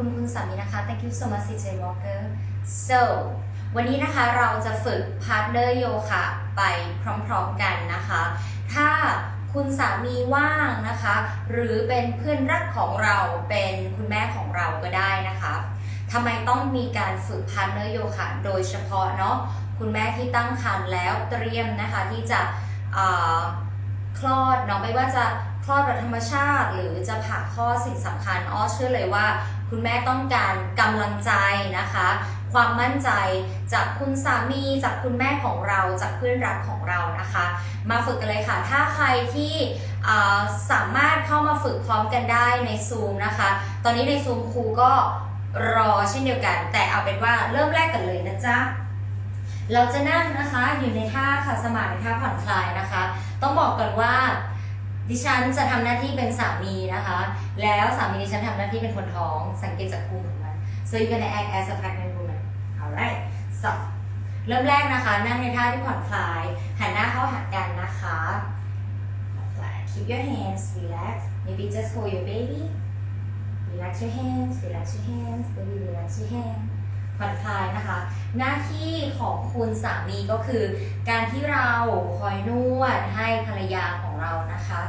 คุณคุณสามีนะคะ thank you so much CJ Walker so วันนี้นะคะเราจะฝึก partner yoga ไปพร้อมๆกันนะคะ ถ้าคุณสามีว่างนะคะ หรือเป็นเพื่อนรักของเราเป็นคุณแม่ของเราก็ได้นะคะทำไมต้องมีการฝึก partner yoga โดยเฉพาะเนาะคุณแม่ที่ตั้งครรภ์แล้วเตรียมนะคะที่จะคลอดเนาะไม่ว่าจะคลอดแบบธรรมชาติ หรือจะผ่าคลอดสิ่งสำคัญอ้อเชื่อเลยว่า คุณแม่ต้องการกำลังใจนะคะ ความมั่นใจจากคุณสามีจากคุณแม่ของเราจากเพื่อนรักของเรานะคะ มาฝึกกันเลยค่ะ ถ้าใครที่สามารถเข้ามาฝึกพร้อมกันได้ใน Zoom นะคะ ตอนนี้ใน Zoom ครูก็รอเช่นเดียวกัน แต่เอาเป็นว่าเริ่มแรกกันเลยนะจ๊ะเราจะนั่งนะคะอยู่ในท่าขัดสมาธิในท่าผ่อนคลายนะคะ ต้องบอกก่อนว่า ดิฉันจะทำหน้าที่เป็นสามีนะคะ แล้วสามีดิฉันทำหน้าที่เป็นคนท้อง สังเกตจากภูมิของมัน so you gonna act as a pregnant woman alright so เริ่มแรกนะคะ นั่งในท่าที่ผ่อนคลาย หันหน้าเข้าหากันนะคะ keep your hands relax maybe just hold your baby relax your hands relax your hands baby relax your hands ผ่อนคลายนะคะ หน้าที่ของคุณสามีก็คือ การที่เราคอยนวดให้ภรรยาของเรานะคะ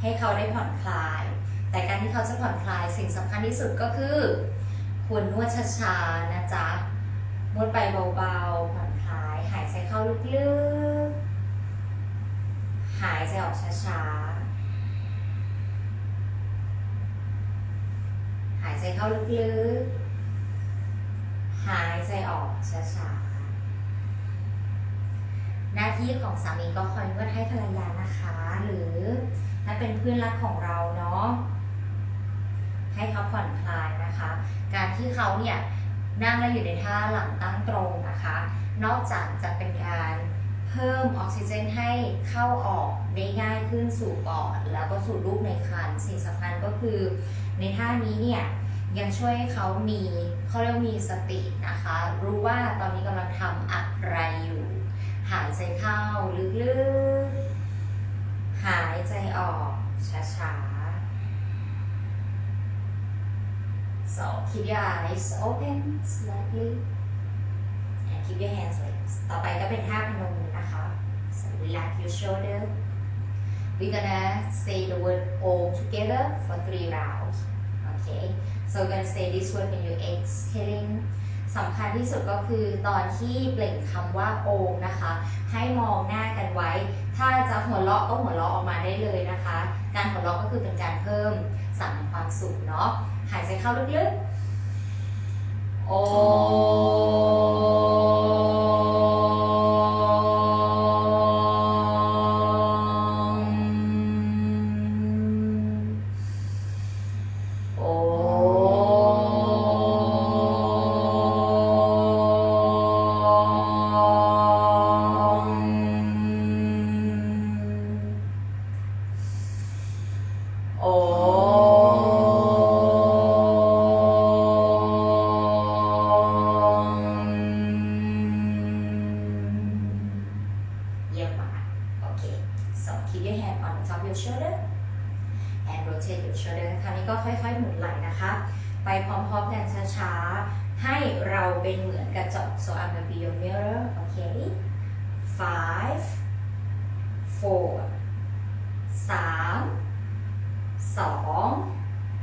ให้เขาได้ผ่อนคลาย แต่การที่เขาจะผ่อนคลายสิ่งสำคัญที่สุดก็คือควรนวดช้าๆนะจ๊ะนวดไปเบาๆผ่อนคลายหายใจเข้าลึกๆหายใจออกช้าๆหายใจเข้าลึกๆ หายใจออกช้าๆ หน้าที่ของสามีก็คอยนวดให้ภรรยานะคะ หรือถ้าเป็นเพื่อนรักของเราเนาะให้เขาผ่อนคลายนะคะ การที่เขาเนี่ยนั่งแล้วอยู่ในท่าหลังตั้งตรงนะคะ นอกจากจะเป็นการเพิ่มออกซิเจนให้เข้าออกได้ง่ายขึ้นสู่ปอดแล้วก็สู่ลูกในครรภ์สิ่งสำคัญก็คือในท่านี้เนี่ย ยังช่วยให้เขามีเขาเรียกมีสตินะคะ รู้ว่าตอนนี้กำลังทำอะไรอยู่ หายใจเข้าลึกๆ หายใจออกช้าๆ so keep your eyes open slightly and keep your hands raised ต่อไปก็เป็นท่าพนมนะคะ so relax your shoulder we're gonna say the word Om together for three rounds okay so we're gonna say this word when you exhaling สำคัญที่สุดก็คือตอนที่เปล่งคำว่าโอมนะคะ ให้มองหน้ากันไว้ ถ้าจะหัวเราะก็หัวเราะออกมาได้เลยนะคะ การหัวเราะก็คือเป็นการเพิ่มสั่งแห่งความสุขเนาะหายใจเข้าลึกๆโอ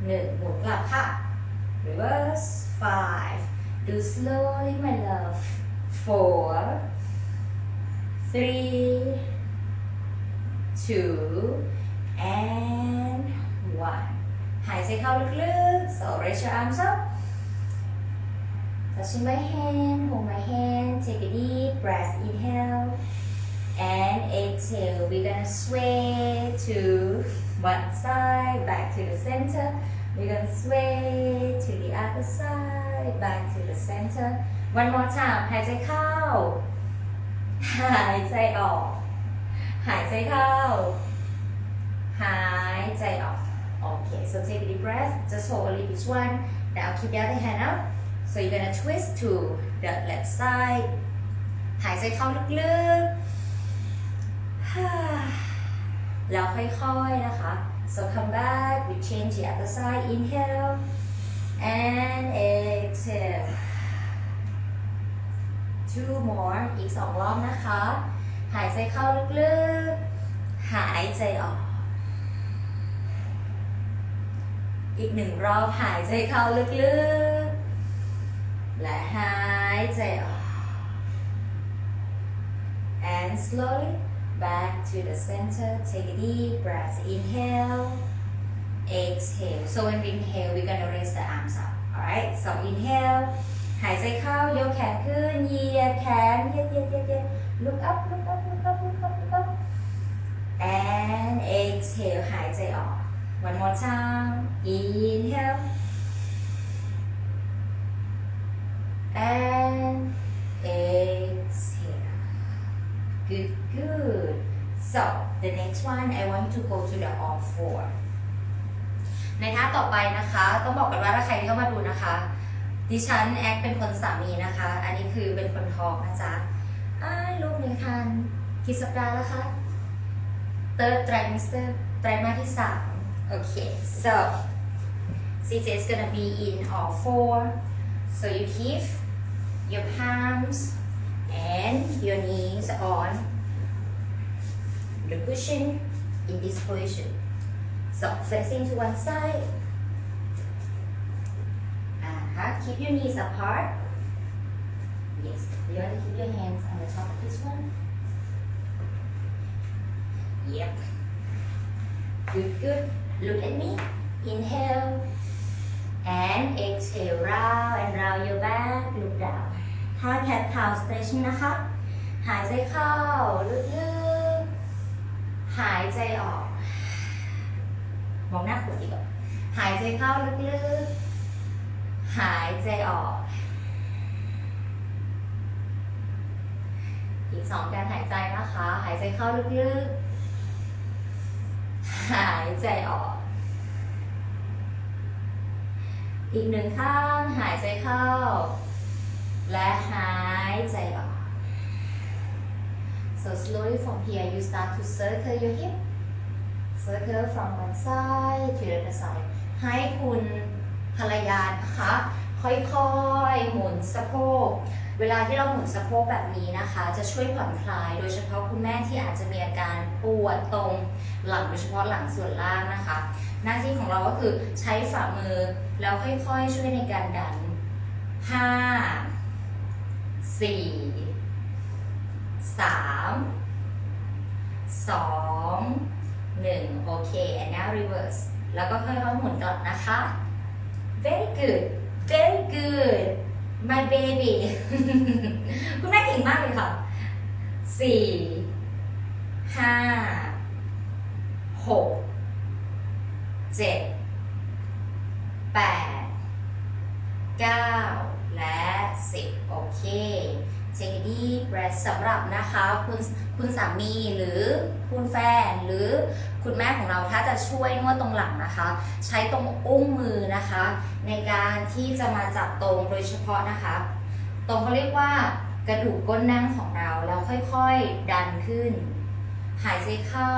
1บวกกลับค่ะ reverse 5 do slowly my love 4 3 2 and 1หายใจเข้าลึกๆ so raise your arms up. Touching my hand hold my hand take a deep breath. Inhale and exhale. We're gonna sway to one side, back to the center. We're gonna sway to the other side, back to the center. One more time. หายใจเข้า หายใจออก หายใจเข้า หายใจออก Okay, so take a deep breath. Just hold only this one. Now keep the other hand up. So you're gonna twist to the left side. หายใจเข้าลึกๆ แล้วค่อยๆนะคะ so come back we change the other side inhale and exhale two more อีกสองรอบนะคะ หายใจเข้าลึกๆ หายใจออก อีกหนึ่งรอบหายใจเข้าลึกๆ และหายใจออก and slowly back to the center take a deep breath inhale exhale so when we inhale we're gonna raise the arms up alright so inhale หายใจเข้ายกแขนขึ้นเหยียดแขนเหยียดเหยียดเหยียดเหยียด look up look up look up look up look up and exhale หายใจออก one more time inhale to go to the all four ในท่าต่อไปนะคะ ต้องบอกกันว่าถ้าใครเข้ามาดูนะคะ ดิฉันแอคเป็นคนสามีนะคะ อันนี้คือเป็นคนท้องนะจ๊ะอ้าลูกหนึ่งคันกี่สัปดาห์แล้วคะ third trimester ไตรมาสที่สามโอเค so CJ is gonna be in all four so you keep your palms and your knees on the cushion in this position so facing to one side uh-huh. keep your knees apart yes you want to keep your hands on the top of this one yep good good look at me inhale and exhale round and round your back look down ท่า cat cow stretching นะคะ หายใจเข้าลึกๆ หายใจออก มองหน้าคุณดีกหายใจเข้าลึกๆ หายใจออก อีกสองการหายใจนะคะ หายใจเข้าลึกๆ หายใจออก อีกหนึ่งข้างหายใจเข้า และหายใจออก so slowly from here you start to circle your hip circle from one side to the other side ให้คุณภรรยานะคะค่อยๆ หมุนสะโพก เวลาที่เราหมุนสะโพกแบบนี้นะคะ จะช่วยผ่อนคลาย โดยเฉพาะคุณแม่ที่อาจจะมีอาการปวดตรงหลังโดยเฉพาะหลังส่วนล่างนะคะ หน้าที่ของเราก็คือใช้ฝ่ามือแล้วค่อยๆ ช่วยในการดันห้าสี่ สามสองหนึ่งโอเค and now reverse แล้วก็ค่อยๆหมุนกลับนะคะ very good very good my baby คุณแม่เก่งมากเลยค่ะสี่ห้าหกเจ็ดแปดเก้าและสิบโอเค take a deep breath สำหรับนะคะคุณคุณสามีหรือคุณแฟนหรือคุณแม่ของเราถ้าจะช่วยนวดตรงหลังนะคะ ใช้ตรงอุ้งมือนะคะ ในการที่จะมาจับตรงโดยเฉพาะนะคะ ตรงเขาเรียกว่ากระดูกก้นนั่งของเรา แล้วค่อยๆดันขึ้น หายใจเข้า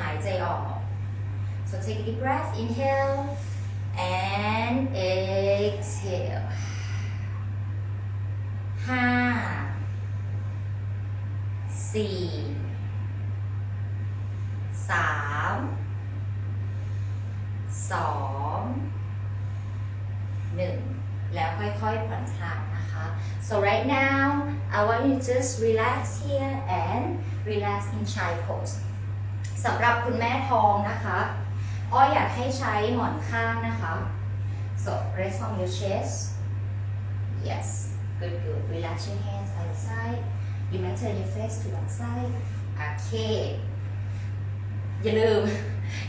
หายใจออก so take a deep breath inhale and exhale ห้า สี่สามสองหนึ่งแล้วค่อยๆผ่อนคลายนะคะ so right now I want you to just relax here and relax in child pose สำหรับคุณแม่ทองนะคะอ้ออยากให้ใช้หมอนข้างนะคะ so rest on your chest yes good good relax your hands on the side you may turn your face to one side okay อย่าลืม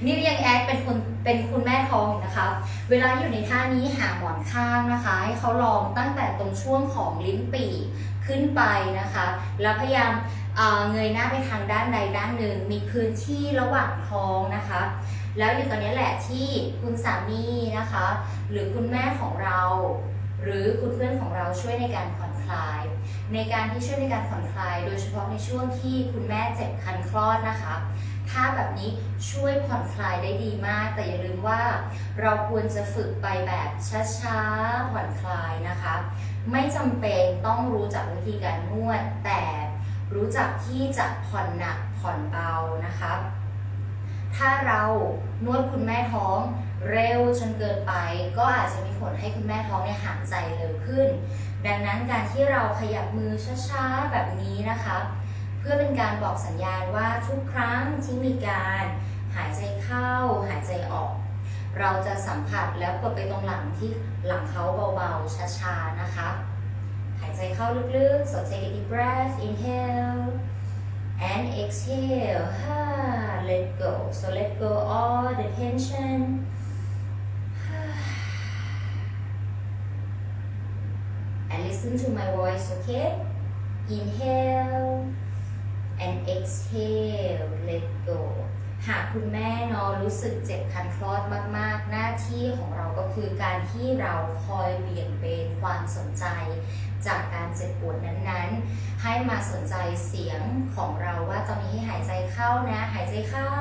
นี่ยังแอดเป็นคนเป็นคุณแม่ท้องนะคะ เวลาอยู่ในท่านี้หาหมอนข้างนะคะ ให้เขาลองตั้งแต่ตรงช่วงของลิ้นปี่ขึ้นไปนะคะ แล้วพยายามเอ่อเงยหน้าไปทางด้านใดด้านหนึ่ง มีพื้นที่ระหว่างท้องนะคะ แล้วอยู่ตอนนี้แหละที่คุณสามีนะคะ หรือคุณแม่ของเรา หรือคุณเพื่อนของเราช่วยในการผ่อนคลาย ในการที่ช่วยในการผ่อนคลาย โดยเฉพาะในช่วงที่คุณแม่เจ็บคันคลอดนะคะท่าแบบนี้ช่วยผ่อนคลายได้ดีมาก แต่อย่าลืมว่า เราควรจะฝึกไปแบบช้าๆผ่อนคลายนะคะ ไม่จำเป็นต้องรู้จักวิธีการนวด แต่รู้จักที่จะผ่อนหนักผ่อนเบานะคะ ถ้าเรานวดคุณแม่ท้องเร็วจนเกินไป ก็อาจจะมีผลให้คุณแม่ท้องเนี่ยหายใจเร็วขึ้น ดังนั้นการที่เราขยับมือช้าๆแบบนี้นะคะเพื่อเป็นการบอกสัญญาณว่าทุกครั้งที่มีการหายใจเข้า หายใจออก เราจะสัมผัสแล้วกดไปตรงหลังที่หลังเขาเบาๆ ช้าๆ นะคะ หายใจเข้าลึกๆ so take a deep breath inhale and exhale let go so let go all the tension and listen to my voice okay inhale and exhale let go หากคุณแม่เนอะรู้สึกเจ็บคันคลอดมาก ๆ หน้าที่ของเราก็คือการที่เราคอยเบี่ยง ความสนใจจากการเจ็บปวดนั้นๆ ให้มาสนใจเสียงของเราว่าตอนนี้ให้หายใจเข้านะ หายใจเข้า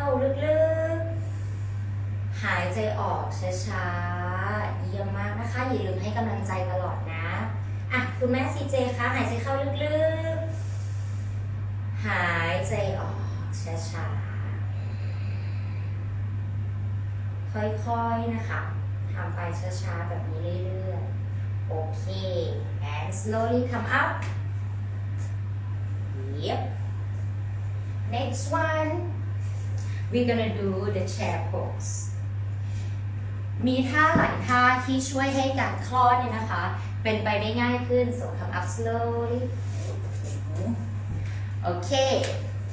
ลึกๆ หายใจออกช้าๆ เยี่ยมมากนะคะ อย่าลืมให้กำลังใจตลอดนะ อะ คุณแม่ซีเจคะหายใจเข้าลึกๆ หายใจออกช้าๆ ค่อยๆ นะคะทำไปช้าๆ แบบนี้เรื่อยๆ โอเค and slowly come up yep next one we're gonna do the chair pose มีท่าหลายท่าที่ช่วยให้การคลอดเนี่ยนะคะ เป็นไปได้ง่ายขึ้น so come up slowly โอเค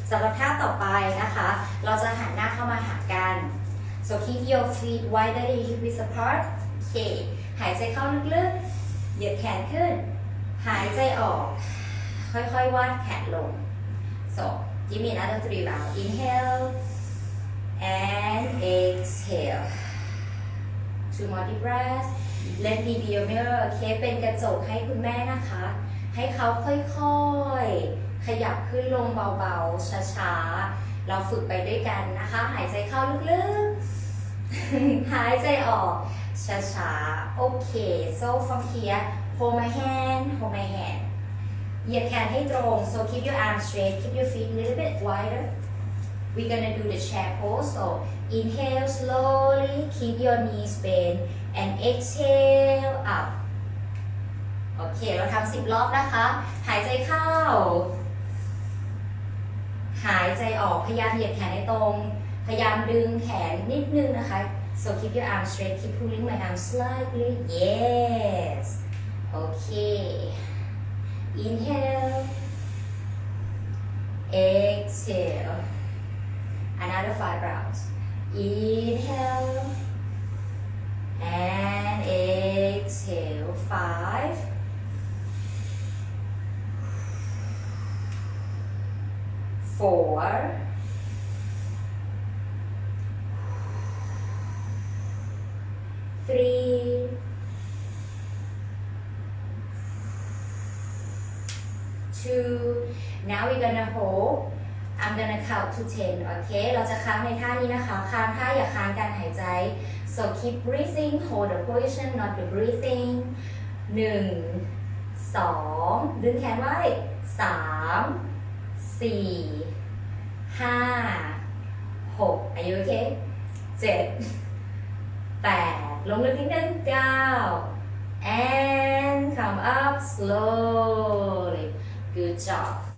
สำหรับท่าต่อไปนะคะ เราจะหันหน้าเข้ามาหากัน so keep your feet wider than your hips apart โอเค หายใจเข้าลึกๆ เหยียดแขนขึ้น หายใจออก ค่อยๆวาดแขนลง so give me another three round inhale and exhale two more deep breaths let me be your mirror เคเป็นกระจกให้คุณแม่นะคะ ให้เขาค่อยๆ ขยับขึ้นลงเบาๆ ช้าๆ เราฝึกไปด้วยกันนะคะ หายใจเข้าลึกๆ หายใจออก ช้าๆโอเค so from here hold my hand hold my hand เหยียดแขนให้ตรง so keep your arms straight keep your feet a little bit wider we're gonna do the chair pose so inhale slowly keep your knees bent and exhale up โอเค เราทำสิบรอบนะคะ หายใจเข้า หายใจออก พยายามเหยียดแขนให้ตรง พยายามดึงแขนนิดนึงนะคะ so keep your arms straight keep pulling my arms slightly yes. Okay. Inhale. Exhale. Another five rounds. Inhale. And exhale. Five. Four two now we're gonna hold I'm gonna count to ten โอเคเราจะค้างในท่านี้นะคะ ค้างท่าอย่าค้างการหายใจ so keep breathing hold the position not the breathing หนึ่งสองดึงแขนไว้สามสี่ห้าหกอายุโอเคเจ็ดแปดลงลึกนิดนึงเก้า and come up slowly good job